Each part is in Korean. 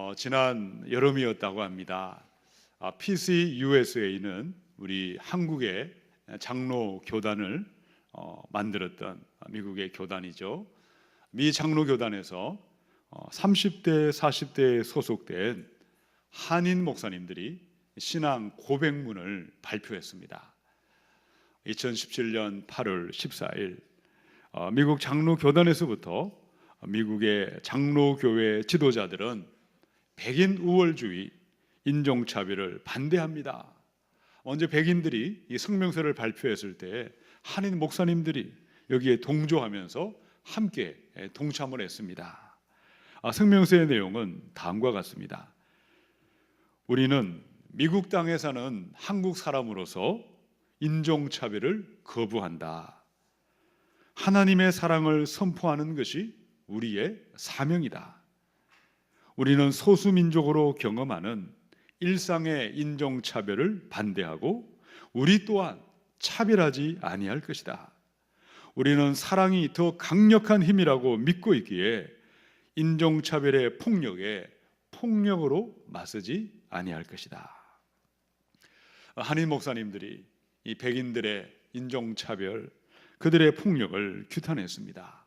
어, 지난 여름이었다고 합니다. 아, PCUSA는 우리 한국의 장로 교단을 어, 만들었던 미국의 교단이죠. 미 장로 교단에서 어, 30대, 40대에 소속된 한인 목사님들이 신앙 고백문을 발표했습니다. 2017년 8월 14일 어, 미국 장로 교단에서부터 미국의 장로 교회 지도자들은 백인 우월주의, 인종차별을 반대합니다. 먼저 백인들이 이 성명서를 발표했을 때 한인 목사님들이 여기에 동조하면서 함께 동참을 했습니다. 아, 성명서의 내용은 다음과 같습니다. 우리는 미국 땅에 사는 한국 사람으로서 인종차별을 거부한다. 하나님의 사랑을 선포하는 것이 우리의 사명이다. 우리는 소수민족으로 경험하는 일상의 인종차별을 반대하고 우리 또한 차별하지 아니할 것이다. 우리는 사랑이 더 강력한 힘이라고 믿고 있기에 인종차별의 폭력에 폭력으로 맞서지 아니할 것이다. 한인 목사님들이 이 백인들의 인종차별, 그들의 폭력을 규탄했습니다.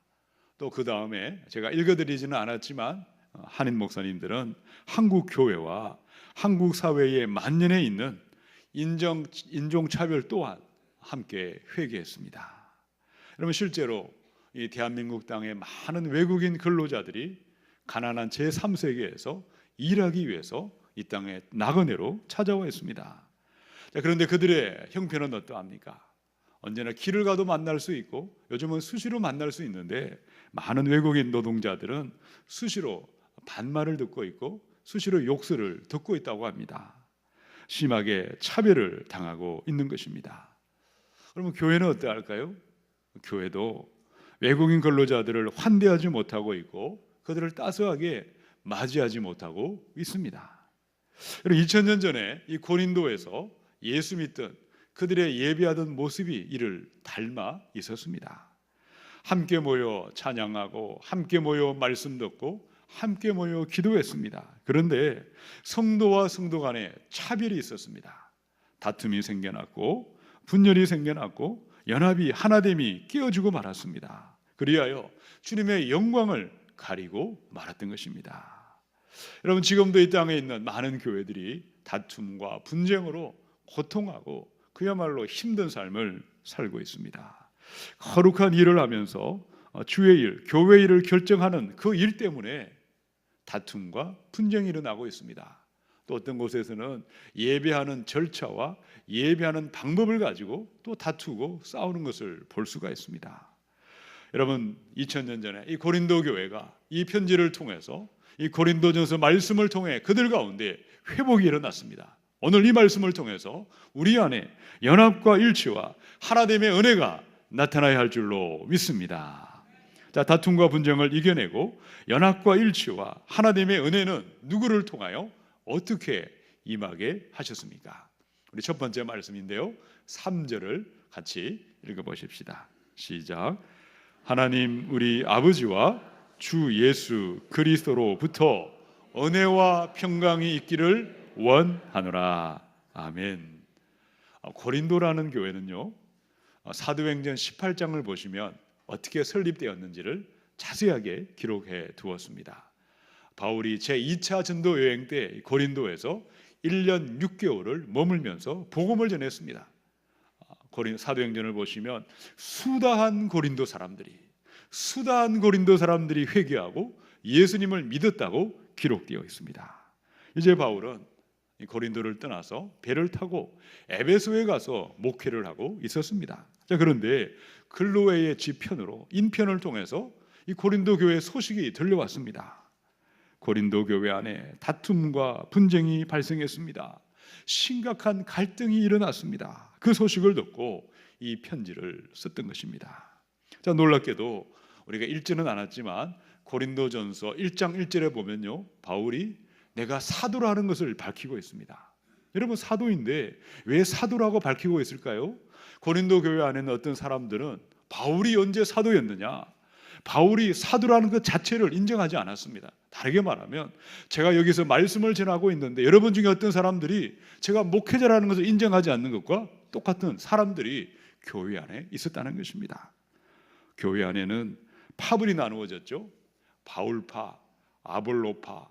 또 그 다음에 제가 읽어드리지는 않았지만 한인 목사님들은 한국 교회와 한국 사회에 만연해 있는 인정 인종 차별 또한 함께 회개했습니다. 여러분 실제로 이 대한민국 땅에 많은 외국인 근로자들이 가난한 제 3세계에서 일하기 위해서 이 땅에 나그네로 찾아와 있습니다. 자, 그런데 그들의 형편은 어떠합니까? 언제나 길을 가도 만날 수 있고 요즘은 수시로 만날 수 있는데 많은 외국인 노동자들은 수시로 반말을 듣고 있고 수시로 욕설을 듣고 있다고 합니다. 심하게 차별을 당하고 있는 것입니다. 그러면 교회는 어떠할까요? 교회도 외국인 근로자들을 환대하지 못하고 있고 그들을 따스하게 맞이하지 못하고 있습니다. 2000년 전에 이 고린도에서 예수 믿던 그들의 예배하던 모습이 이를 닮아 있었습니다. 함께 모여 찬양하고 함께 모여 말씀 듣고 함께 모여 기도했습니다. 그런데 성도와 성도 간에 차별이 있었습니다. 다툼이 생겨났고 분열이 생겨났고 연합이 하나됨이 깨어지고 말았습니다. 그리하여 주님의 영광을 가리고 말았던 것입니다. 여러분 지금도 이 땅에 있는 많은 교회들이 다툼과 분쟁으로 고통하고 그야말로 힘든 삶을 살고 있습니다. 거룩한 일을 하면서 주의 일, 교회 일을 결정하는 그 일 때문에 다툼과 분쟁이 일어나고 있습니다. 또 어떤 곳에서는 예배하는 절차와 예배하는 방법을 가지고 또 다투고 싸우는 것을 볼 수가 있습니다. 여러분 2000년 전에 이 고린도 교회가 이 편지를 통해서 이 고린도전서 말씀을 통해 그들 가운데 회복이 일어났습니다. 오늘 이 말씀을 통해서 우리 안에 연합과 일치와 하나됨의 은혜가 나타나야 할 줄로 믿습니다. 자, 다툼과 분쟁을 이겨내고 연합과 일치와 하나님의 은혜는 누구를 통하여 어떻게 임하게 하셨습니까? 우리 첫 번째 말씀인데요. 3절을 같이 읽어 보십시다. 시작. 하나님 우리 아버지와 주 예수 그리스도로부터 은혜와 평강이 있기를 원하노라. 아멘. 고린도라는 교회는요. 사도행전 18장을 보시면 어떻게 설립되었는지를 자세하게 기록해 두었습니다. 바울이 제 2차 전도 여행 때 고린도에서 1년 6개월을 머물면서 복음을 전했습니다. 고린 사도행전을 보시면 수다한 고린도 사람들이 수다한 고린도 사람들이 회개하고 예수님을 믿었다고 기록되어 있습니다. 이제 바울은 고린도를 떠나서 배를 타고 에베소에 가서 목회를 하고 있었습니다. 자, 그런데 글로웨의 지편으로 인편을 통해서 이 고린도 교회 소식이 들려왔습니다. 고린도 교회 안에 다툼과 분쟁이 발생했습니다. 심각한 갈등이 일어났습니다. 그 소식을 듣고 이 편지를 썼던 것입니다. 자, 놀랍게도 우리가 읽지는 않았지만 고린도전서 1장 1절에 보면요. 바울이 내가 사도라는 것을 밝히고 있습니다. 여러분 사도인데 왜 사도라고 밝히고 있을까요? 고린도 교회 안에 는 어떤 사람들은 바울이 언제 사도였느냐? 바울이 사도라는 것 자체를 인정하지 않았습니다. 다르게 말하면 제가 여기서 말씀을 전하고 있는데 여러분 중에 어떤 사람들이 제가 목회자라는 것을 인정하지 않는 것과 똑같은 사람들이 교회 안에 있었다는 것입니다. 교회 안에는 파벌이 나누어졌죠. 바울파, 아볼로파,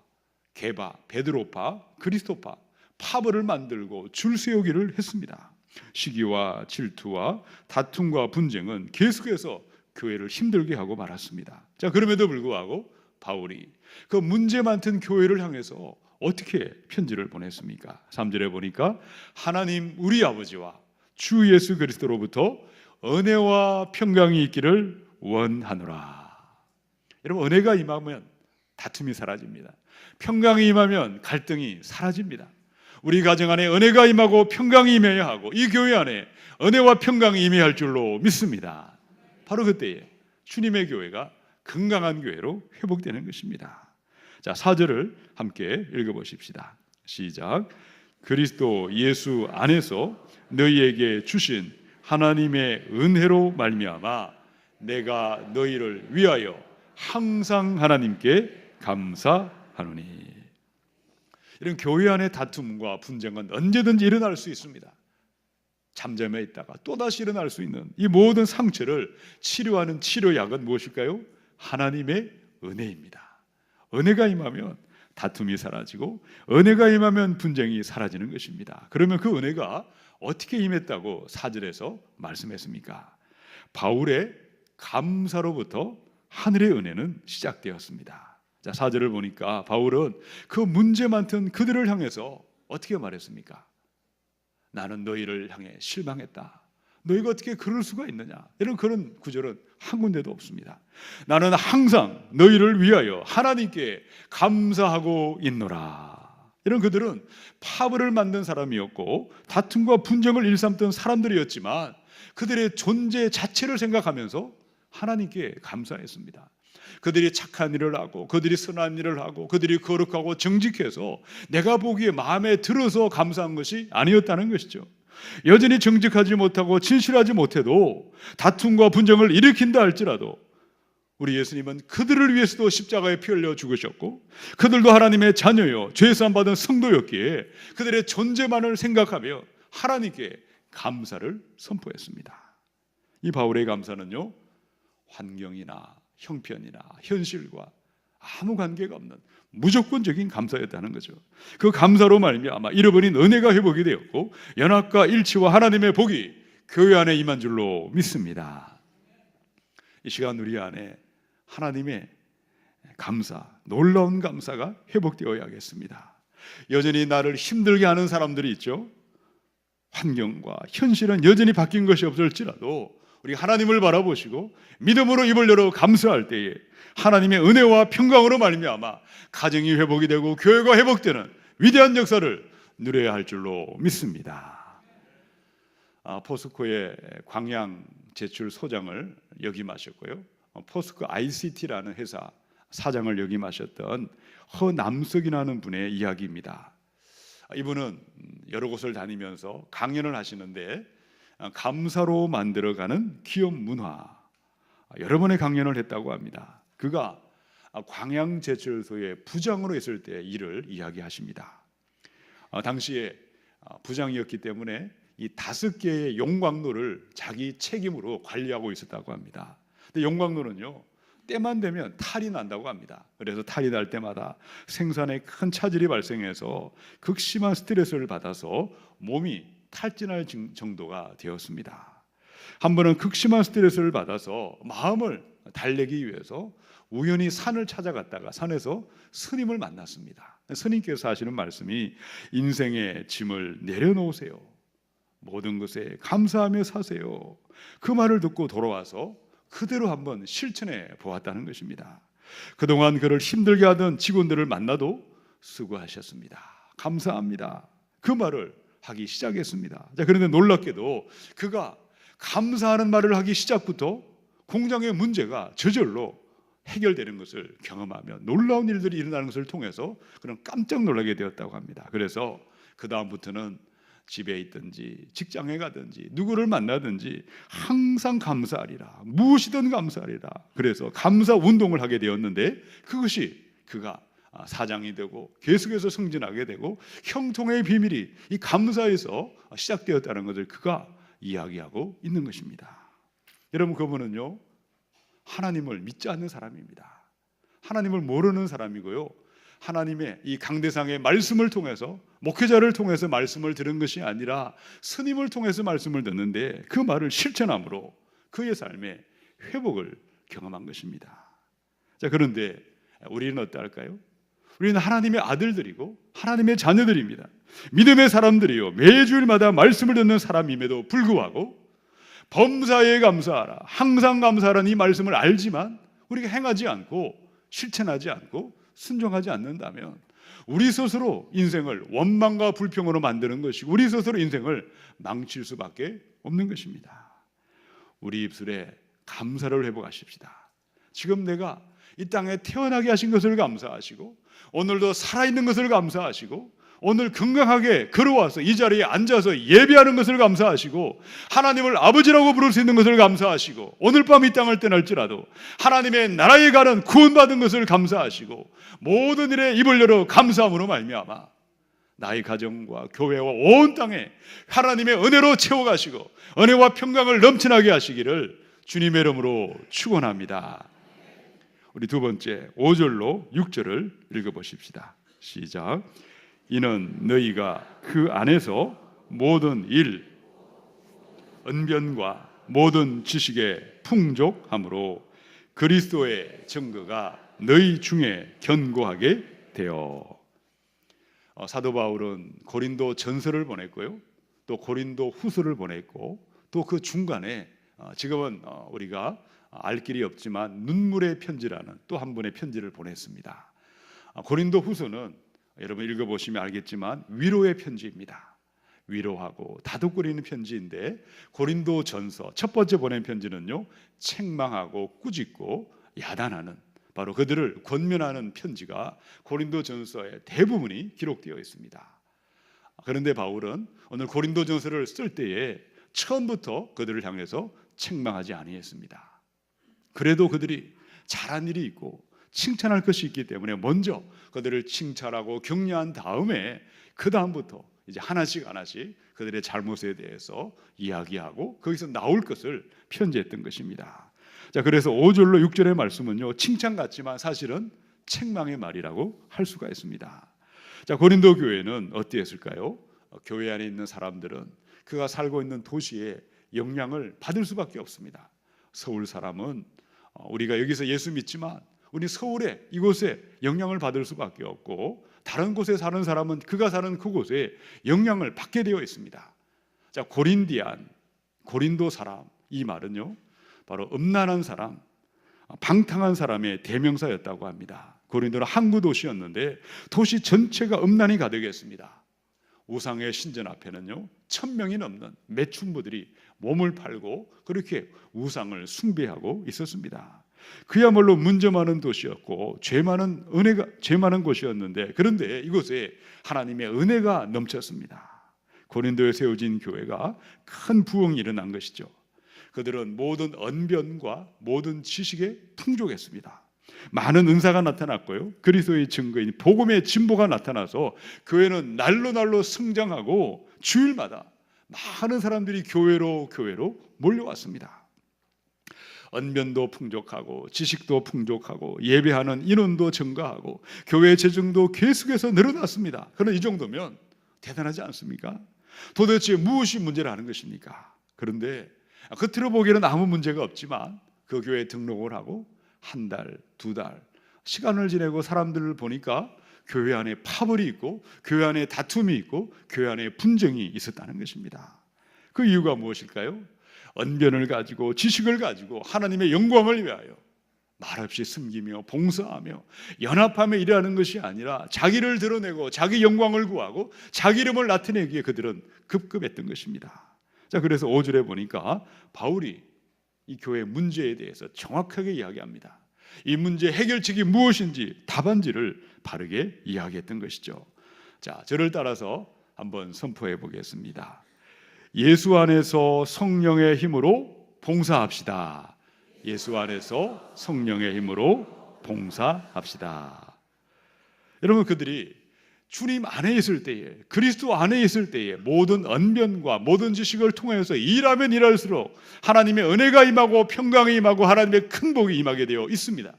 게바, 베드로파, 그리스도파 파벌을 만들고 줄 세우기를 했습니다. 시기와 질투와 다툼과 분쟁은 계속해서 교회를 힘들게 하고 말았습니다. 자, 그럼에도 불구하고 바울이 그 문제 많던 교회를 향해서 어떻게 편지를 보냈습니까? 3절에 보니까 하나님 우리 아버지와 주 예수 그리스도로부터 은혜와 평강이 있기를 원하노라. 여러분 은혜가 임하면 다툼이 사라집니다. 평강이 임하면 갈등이 사라집니다. 우리 가정 안에 은혜가 임하고 평강이 임해야 하고 이 교회 안에 은혜와 평강이 임해야 할 줄로 믿습니다. 바로 그때에 주님의 교회가 건강한 교회로 회복되는 것입니다. 자, 4절을 함께 읽어 보십시다. 시작. 그리스도 예수 안에서 너희에게 주신 하나님의 은혜로 말미암아 내가 너희를 위하여 항상 하나님께 감사하노니. 이런 교회 안의 다툼과 분쟁은 언제든지 일어날 수 있습니다. 잠잠해 있다가 또다시 일어날 수 있는 이 모든 상처를 치료하는 치료약은 무엇일까요? 하나님의 은혜입니다. 은혜가 임하면 다툼이 사라지고 은혜가 임하면 분쟁이 사라지는 것입니다. 그러면 그 은혜가 어떻게 임했다고 사절에서 말씀했습니까? 바울의 감사로부터 하늘의 은혜는 시작되었습니다. 자, 사절을 보니까 바울은 그 문제 많던 그들을 향해서 어떻게 말했습니까? 나는 너희를 향해 실망했다. 너희가 어떻게 그럴 수가 있느냐? 이런 그런 구절은 한 군데도 없습니다. 나는 항상 너희를 위하여 하나님께 감사하고 있노라. 이런 그들은 파벌을 만든 사람이었고 다툼과 분쟁을 일삼던 사람들이었지만 그들의 존재 자체를 생각하면서 하나님께 감사했습니다. 그들이 착한 일을 하고 그들이 선한 일을 하고 그들이 거룩하고 정직해서 내가 보기에 마음에 들어서 감사한 것이 아니었다는 것이죠. 여전히 정직하지 못하고 진실하지 못해도 다툼과 분쟁을 일으킨다 할지라도 우리 예수님은 그들을 위해서도 십자가에 피 흘려 죽으셨고 그들도 하나님의 자녀요 죄사함 받은 성도였기에 그들의 존재만을 생각하며 하나님께 감사를 선포했습니다. 이 바울의 감사는요 환경이나 형편이나 현실과 아무 관계가 없는 무조건적인 감사였다는 거죠. 그 감사로 말미암아 잃어버린 은혜가 회복이 되었고 연합과 일치와 하나님의 복이 교회 안에 임한 줄로 믿습니다. 이 시간 우리 안에 하나님의 감사, 놀라운 감사가 회복되어야겠습니다. 여전히 나를 힘들게 하는 사람들이 있죠. 환경과 현실은 여전히 바뀐 것이 없을지라도 우리 하나님을 바라보시고 믿음으로 입을 열어 감사할 때에 하나님의 은혜와 평강으로 말미암아 가정이 회복이 되고 교회가 회복되는 위대한 역사를 누려야 할 줄로 믿습니다. 아, 포스코의 광양 제출 소장을 역임하셨고요. 어, 포스코 ICT라는 회사 사장을 역임하셨던 허남석이라는 분의 이야기입니다. 아, 이분은 여러 곳을 다니면서 강연을 하시는데 아, 감사로 만들어가는 기업 문화 여러 번의 강연을 했다고 합니다. 그가 광양 제철소의 부장으로 있을 때 일을 이야기하십니다. 어, 당시에 어, 부장이었기 때문에 이 다섯 개의 용광로를 자기 책임으로 관리하고 있었다고 합니다. 근데 용광로는요 때만 되면 탈이 난다고 합니다. 그래서 탈이 날 때마다 생산에 큰 차질이 발생해서 극심한 스트레스를 받아서 몸이 탈진할 정도가 되었습니다. 한 번은 극심한 스트레스를 받아서 마음을 달래기 위해서 우연히 산을 찾아갔다가 산에서 스님을 만났습니다. 스님께서 하시는 말씀이 인생의 짐을 내려놓으세요. 모든 것에 감사하며 사세요. 그 말을 듣고 돌아와서 그대로 한번 실천해 보았다는 것입니다. 그동안 그를 힘들게 하던 직원들을 만나도 수고하셨습니다. 감사합니다. 그 말을 하기 시작했습니다. 자, 그런데 놀랍게도 그가 감사하는 말을 하기 시작부터 공장의 문제가 저절로 해결되는 것을 경험하며 놀라운 일들이 일어나는 것을 통해서 그런 깜짝 놀라게 되었다고 합니다. 그래서 그 다음부터는 집에 있든지 직장에 가든지 누구를 만나든지 항상 감사하리라 무엇이든 감사하리라 그래서 감사 운동을 하게 되었는데 그것이 그가 아, 사장이 되고 계속해서 승진하게 되고 형통의 비밀이 이 감사에서 시작되었다는 것을 그가 이야기하고 있는 것입니다. 여러분 그분은요 하나님을 믿지 않는 사람입니다. 하나님을 모르는 사람이고요. 하나님의 이 강대상의 말씀을 통해서 목회자를 통해서 말씀을 들은 것이 아니라 스님을 통해서 말씀을 듣는데 그 말을 실천함으로 그의 삶에 회복을 경험한 것입니다. 자 그런데 우리는 어떨까요? 우리는 하나님의 아들들이고 하나님의 자녀들입니다. 믿음의 사람들이요 매주일마다 말씀을 듣는 사람임에도 불구하고 범사에 감사하라 항상 감사하라는 이 말씀을 알지만 우리가 행하지 않고 실천하지 않고 순종하지 않는다면 우리 스스로 인생을 원망과 불평으로 만드는 것이고 우리 스스로 인생을 망칠 수밖에 없는 것입니다. 우리 입술에 감사를 회복하십시다. 지금 내가 이 땅에 태어나게 하신 것을 감사하시고 오늘도 살아있는 것을 감사하시고 오늘 건강하게 걸어와서 이 자리에 앉아서 예배하는 것을 감사하시고 하나님을 아버지라고 부를 수 있는 것을 감사하시고 오늘 밤 이 땅을 떠날지라도 하나님의 나라에 가는 구원받은 것을 감사하시고 모든 일에 입을 열어 감사함으로 말미암아 나의 가정과 교회와 온 땅에 하나님의 은혜로 채워가시고 은혜와 평강을 넘쳐나게 하시기를 주님의 이름으로 축원합니다. 우리 두 번째 5절로 6절을 읽어 보십시다. 시작. 이는 너희가 그 안에서 모든 일, 언변과 모든 지식에 풍족함으로 그리스도의 증거가 너희 중에 견고하게 되어 어, 사도 바울은 고린도 전서를 보냈고요, 또 고린도 후서를 보냈고, 또 그 중간에 어, 지금은 어, 우리가 알 길이 없지만 눈물의 편지라는 또 한 분의 편지를 보냈습니다. 고린도 후서는 여러분 읽어보시면 알겠지만 위로의 편지입니다. 위로하고 다독거리는 편지인데 고린도 전서 첫 번째 보낸 편지는요 책망하고 꾸짖고 야단하는 바로 그들을 권면하는 편지가 고린도 전서의 대부분이 기록되어 있습니다. 그런데 바울은 오늘 고린도 전서를 쓸 때에 처음부터 그들을 향해서 책망하지 아니했습니다. 그래도 그들이 잘한 일이 있고 칭찬할 것이 있기 때문에 먼저 그들을 칭찬하고 격려한 다음에 그 다음부터 이제 하나씩 하나씩 그들의 잘못에 대해서 이야기하고 거기서 나올 것을 편지했던 것입니다. 자, 그래서 5절로 6절의 말씀은요. 칭찬 같지만 사실은 책망의 말이라고 할 수가 있습니다. 자, 고린도 교회는 어땠을까요? 어, 교회 안에 있는 사람들은 그가 살고 있는 도시에 영향을 받을 수밖에 없습니다. 서울 사람은 어, 우리가 여기서 예수 믿지만 우리 서울에 이곳에 영향을 받을 수밖에 없고 다른 곳에 사는 사람은 그가 사는 그곳에 영향을 받게 되어 있습니다. 자, 고린디안, 고린도 사람 이 말은요. 바로 음란한 사람, 방탕한 사람의 대명사였다고 합니다. 고린도는 항구 도시였는데 도시 전체가 음란이 가득했습니다. 우상의 신전 앞에는요 천 명이 넘는 매춘부들이 몸을 팔고 그렇게 우상을 숭배하고 있었습니다. 그야말로 문제 많은 도시였고 죄 많은 은혜가 죄 많은 곳이었는데 그런데 이곳에 하나님의 은혜가 넘쳤습니다. 고린도에 세워진 교회가 큰 부흥이 일어난 것이죠. 그들은 모든 언변과 모든 지식에 풍족했습니다. 많은 은사가 나타났고요. 그리스도의 증거인 복음의 진보가 나타나서 교회는 날로 날로 성장하고 주일마다 많은 사람들이 교회로 교회로 몰려왔습니다. 언변도 풍족하고 지식도 풍족하고 예배하는 인원도 증가하고 교회 재정도 계속해서 늘어났습니다. 그런 이 정도면 대단하지 않습니까? 도대체 무엇이 문제라는 것입니까? 그런데 겉으로 보기에는 아무 문제가 없지만 그 교회에 등록을 하고 한 달, 두 달 시간을 지내고 사람들을 보니까 교회 안에 파벌이 있고 교회 안에 다툼이 있고 교회 안에 분쟁이 있었다는 것입니다. 그 이유가 무엇일까요? 언변을 가지고 지식을 가지고 하나님의 영광을 위하여 말없이 숨기며 봉사하며 연합하며 일하는 것이 아니라 자기를 드러내고 자기 영광을 구하고 자기 이름을 나타내기에 그들은 급급했던 것입니다. 자, 그래서 5절에 보니까 바울이 이 교회 문제에 대해서 정확하게 이야기합니다. 이 문제 해결책이 무엇인지 답안지를 바르게 이야기했던 것이죠. 자, 저를 따라서 한번 선포해 보겠습니다. 예수 안에서 성령의 힘으로 봉사합시다. 예수 안에서 성령의 힘으로 봉사합시다. 여러분 그들이 주님 안에 있을 때에 그리스도 안에 있을 때에 모든 언변과 모든 지식을 통해서 일하면 일할수록 하나님의 은혜가 임하고 평강이 임하고 하나님의 큰 복이 임하게 되어 있습니다.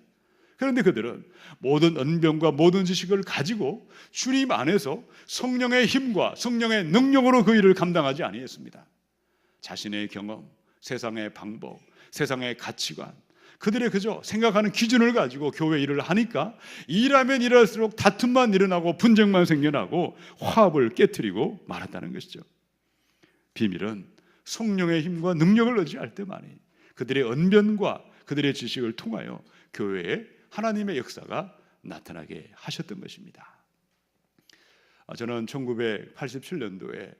그런데 그들은 모든 언변과 모든 지식을 가지고 주님 안에서 성령의 힘과 성령의 능력으로 그 일을 감당하지 아니했습니다. 자신의 경험, 세상의 방법, 세상의 가치관, 그들의 그저 생각하는 기준을 가지고 교회 일을 하니까 일하면 일할수록 다툼만 일어나고 분쟁만 생겨나고 화합을 깨뜨리고 말았다는 것이죠. 비밀은 성령의 힘과 능력을 의지할 때만이 그들의 언변과 그들의 지식을 통하여 교회에 하나님의 역사가 나타나게 하셨던 것입니다. 아, 저는 1987년도에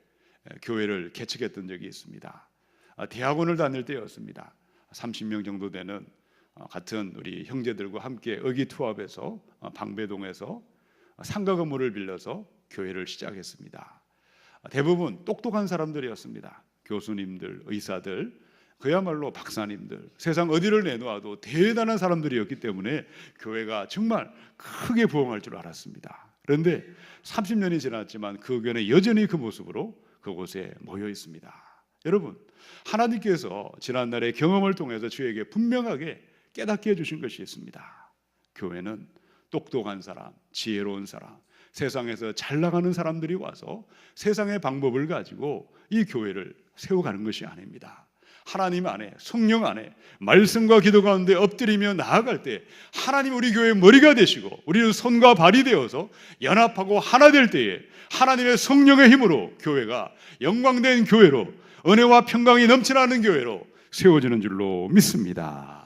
교회를 개척했던 적이 있습니다. 아, 대학원을 다닐 때였습니다. 30명 정도 되는 어, 같은 우리 형제들과 함께 의기투합해서 어, 방배동에서 상가 건물을 빌려서 교회를 시작했습니다. 대부분 똑똑한 사람들이었습니다. 교수님들, 의사들, 그야말로 박사님들, 세상 어디를 내놓아도 대단한 사람들이었기 때문에 교회가 정말 크게 부흥할 줄 알았습니다. 그런데 30년이 지났지만 그 교회는 여전히 그 모습으로 그곳에 모여 있습니다. 여러분, 하나님께서 지난날의 경험을 통해서 저에게 분명하게 깨닫게 해주신 것이 있습니다. 교회는 똑똑한 사람, 지혜로운 사람, 세상에서 잘 나가는 사람들이 와서 세상의 방법을 가지고 이 교회를 세워가는 것이 아닙니다. 하나님 안에 성령 안에 말씀과 기도 가운데 엎드리며 나아갈 때 하나님 우리 교회의 머리가 되시고 우리는 손과 발이 되어서 연합하고 하나 될 때에 하나님의 성령의 힘으로 교회가 영광된 교회로 은혜와 평강이 넘쳐나는 교회로 세워지는 줄로 믿습니다.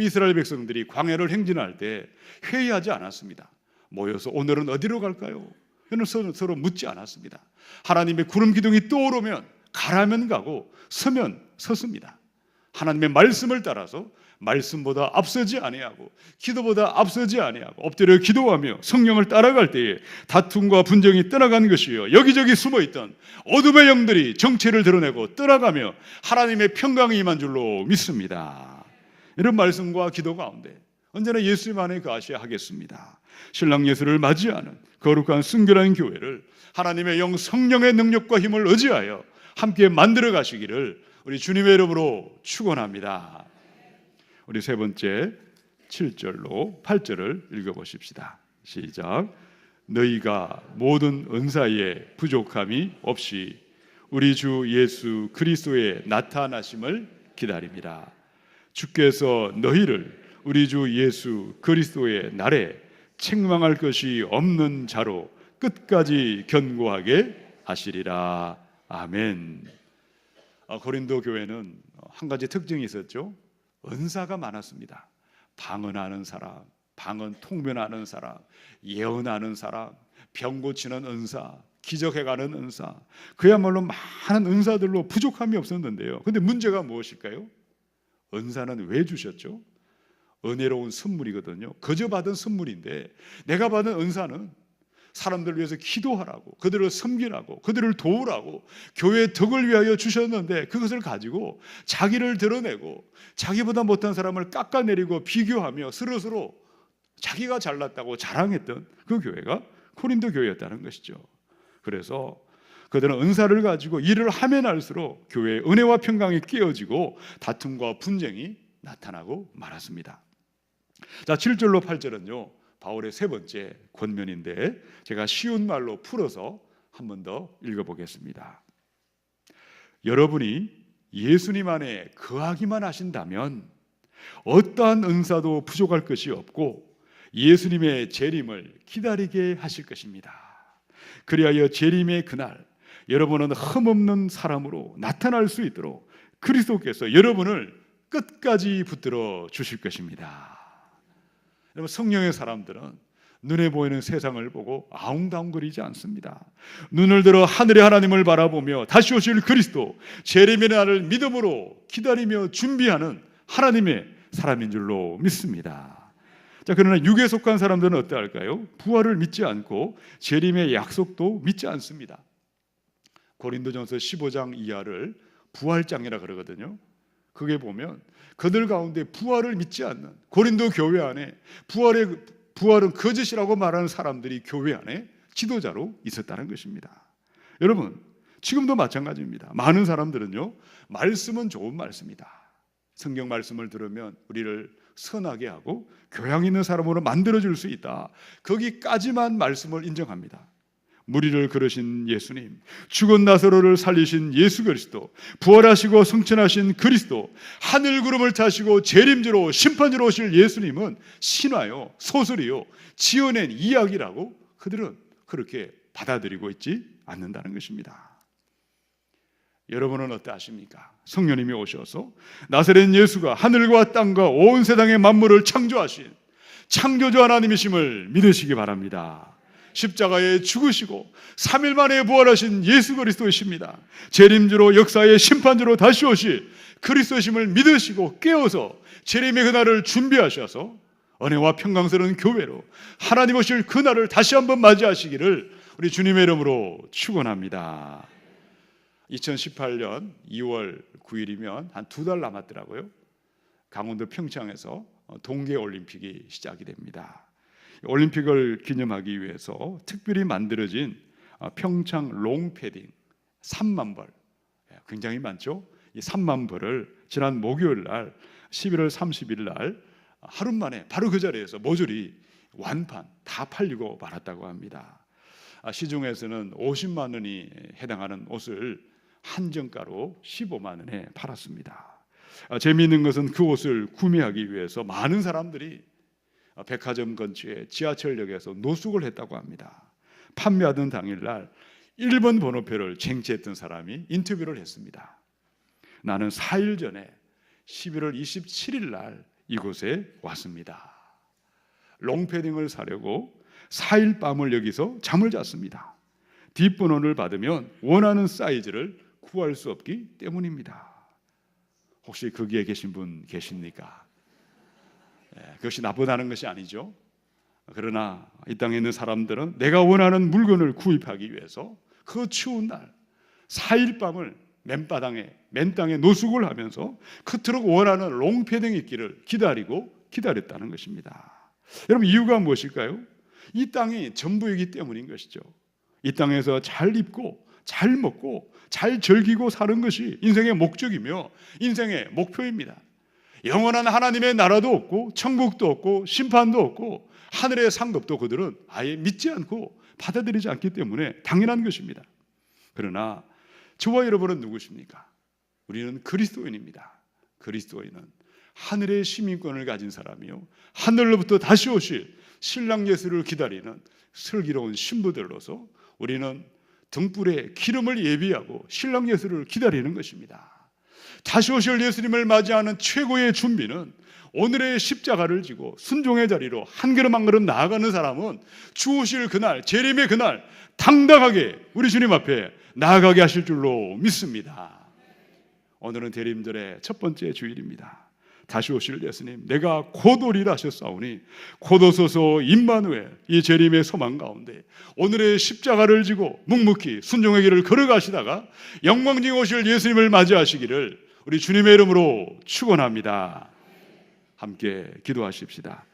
이스라엘 백성들이 광야를 행진할 때 회의하지 않았습니다. 모여서 오늘은 어디로 갈까요? 서로, 서로 묻지 않았습니다. 하나님의 구름 기둥이 떠오르면 가라면 가고 서면 섰습니다. 하나님의 말씀을 따라서 말씀보다 앞서지 아니하고 기도보다 앞서지 아니하고 엎드려 기도하며 성령을 따라갈 때에 다툼과 분쟁이 떠나간 것이요 여기저기 숨어 있던 어둠의 영들이 정체를 드러내고 떠나가며 하나님의 평강이 임한 줄로 믿습니다. 이런 말씀과 기도 가운데 언제나 예수님 안에 거하셔야 하겠습니다. 신랑 예수를 맞이하는 거룩한 순결한 교회를 하나님의 영 성령의 능력과 힘을 의지하여 함께 만들어 가시기를 우리 주님의 이름으로 축원합니다. 우리 세 번째 7절로 8절을 읽어 보십시다. 시작. 너희가 모든 은사에 부족함이 없이 우리 주 예수 그리스도의 나타나심을 기다립니다. 주께서 너희를 우리 주 예수 그리스도의 날에 책망할 것이 없는 자로 끝까지 견고하게 하시리라. 아멘. 아, 고린도 교회는 한 가지 특징이 있었죠. 은사가 많았습니다. 방언하는 사람, 방언 통변하는 사람, 예언하는 사람, 병 고치는 은사, 기적해가는 은사, 그야말로 많은 은사들로 부족함이 없었는데요. 근데 문제가 무엇일까요? 은사는 왜 주셨죠? 은혜로운 선물이거든요. 거저 받은 선물인데 내가 받은 은사는 사람들을 위해서 기도하라고 그들을 섬기라고 그들을 도우라고 교회의 덕을 위하여 주셨는데 그것을 가지고 자기를 드러내고 자기보다 못한 사람을 깎아내리고 비교하며 스스로 자기가 잘났다고 자랑했던 그 교회가 코린도 교회였다는 것이죠. 그래서 그들은 은사를 가지고 일을 하면 할수록 교회의 은혜와 평강이 깨어지고 다툼과 분쟁이 나타나고 말았습니다. 자, 7절로 8절은요. 바울의 세 번째 권면인데 제가 쉬운 말로 풀어서 한 번 더 읽어 보겠습니다. 여러분이 예수님 안에 거하기만 하신다면 어떠한 은사도 부족할 것이 없고 예수님의 재림을 기다리게 하실 것입니다. 그리하여 재림의 그날 여러분은 흠없는 사람으로 나타날 수 있도록 그리스도께서 여러분을 끝까지 붙들어 주실 것입니다. 여러분 성령의 사람들은 눈에 보이는 세상을 보고 아웅다웅거리지 않습니다. 눈을 들어 하늘의 하나님을 바라보며 다시 오실 그리스도 재림의 날을 믿음으로 기다리며 준비하는 하나님의 사람인 줄로 믿습니다. 자, 그러나 육에 속한 사람들은 어떠할까요? 부활을 믿지 않고 재림의 약속도 믿지 않습니다. 고린도전서 15장 이하를 부활장이라 그러거든요. 그게 보면 그들 가운데 부활을 믿지 않는 고린도 교회 안에 부활의 부활은 거짓이라고 말하는 사람들이 교회 안에 지도자로 있었다는 것입니다. 여러분, 지금도 마찬가지입니다. 많은 사람들은요, 말씀은 좋은 말씀이다. 성경 말씀을 들으면 우리를 선하게 하고 교양 있는 사람으로 만들어 줄 수 있다. 거기까지만 말씀을 인정합니다. 무리를 그러신 예수님, 죽은 나사로를 살리신 예수 그리스도, 부활하시고 성천하신 그리스도, 하늘 구름을 타시고 재림주로 심판주로 오실 예수님은 신화요, 소설이요, 지어낸 이야기라고 그들은 그렇게 받아들이고 있지 않는다는 것입니다. 여러분은 어떠하십니까? 성령님이 오셔서 나사렛 예수가 하늘과 땅과 온 세상의 만물을 창조하신 창조주 하나님이심을 믿으시기 바랍니다. 십자가에 죽으시고 3일 만에 부활하신 예수 그리스도이십니다. 재림주로 역사의 심판주로 다시 오실 그리스도심을 믿으시고 깨어서 재림의 그날을 준비하셔서 은혜와 평강스러운 교회로 하나님 오실 그날을 다시 한번 맞이하시기를 우리 주님의 이름으로 축원합니다. 2018년 2월 9일이면 한 두 달 남았더라고요. 강원도 평창에서 동계 올림픽이 시작이 됩니다. 올림픽을 기념하기 위해서 특별히 만들어진 평창 롱패딩 3만 벌 굉장히 많죠. 이 3만 벌을 지난 목요일 날 11월 30일 날 하루 만에 바로 그 자리에서 모조리 완판 다 팔리고 말았다고 합니다. 아, 시중에서는 50만 원이 해당하는 옷을 한정가로 15만 원에 팔았습니다. 아, 재미있는 것은 그 옷을 구매하기 위해서 많은 사람들이 백화점 근처에 지하철역에서 노숙을 했다고 합니다. 판매하던 당일날 1번 번호표를 쟁취했던 사람이 인터뷰를 했습니다. 나는 4일 전에 11월 27일 날 이곳에 왔습니다. 롱패딩을 사려고 4일 밤을 여기서 잠을 잤습니다. 뒷번호를 받으면 원하는 사이즈를 구할 수 없기 때문입니다. 혹시 거기에 계신 분 계십니까? 예, 그것이 나쁘다는 것이 아니죠. 그러나 이 땅에 있는 사람들은 내가 원하는 물건을 구입하기 위해서 그 추운 날 4일 밤을 맨바닥에 맨땅에 노숙을 하면서 그토록 원하는 롱패딩 입기를 기다리고 기다렸다는 것입니다. 여러분 이유가 무엇일까요? 이 땅이 전부이기 때문인 것이죠. 이 땅에서 잘 입고 잘 먹고 잘 즐기고 사는 것이 인생의 목적이며 인생의 목표입니다. 영원한 하나님의 나라도 없고 천국도 없고 심판도 없고 하늘의 상급도 그들은 아예 믿지 않고 받아들이지 않기 때문에 당연한 것입니다. 그러나 저와 여러분은 누구십니까? 우리는 그리스도인입니다. 그리스도인은 하늘의 시민권을 가진 사람이요. 하늘로부터 다시 오실 신랑 예수를 기다리는 슬기로운 신부들로서 우리는 등불에 기름을 예비하고 신랑 예수를 기다리는 것입니다. 다시 오실 예수님을 맞이하는 최고의 준비는 오늘의 십자가를 지고 순종의 자리로 한 걸음 한 걸음 나아가는 사람은 주 오실 그날 재림의 그날 당당하게 우리 주님 앞에 나아가게 하실 줄로 믿습니다. 오늘은 대림절의 첫 번째 주일입니다. 다시 오실 예수님, 내가 곧 오리라 하셨사오니 곧 오소서 임마누엘 이 재림의 소망 가운데 오늘의 십자가를 지고 묵묵히 순종의 길을 걸어가시다가 영광진 오실 예수님을 맞이하시기를 우리 주님의 이름으로 축원합니다. 함께 기도하십시다.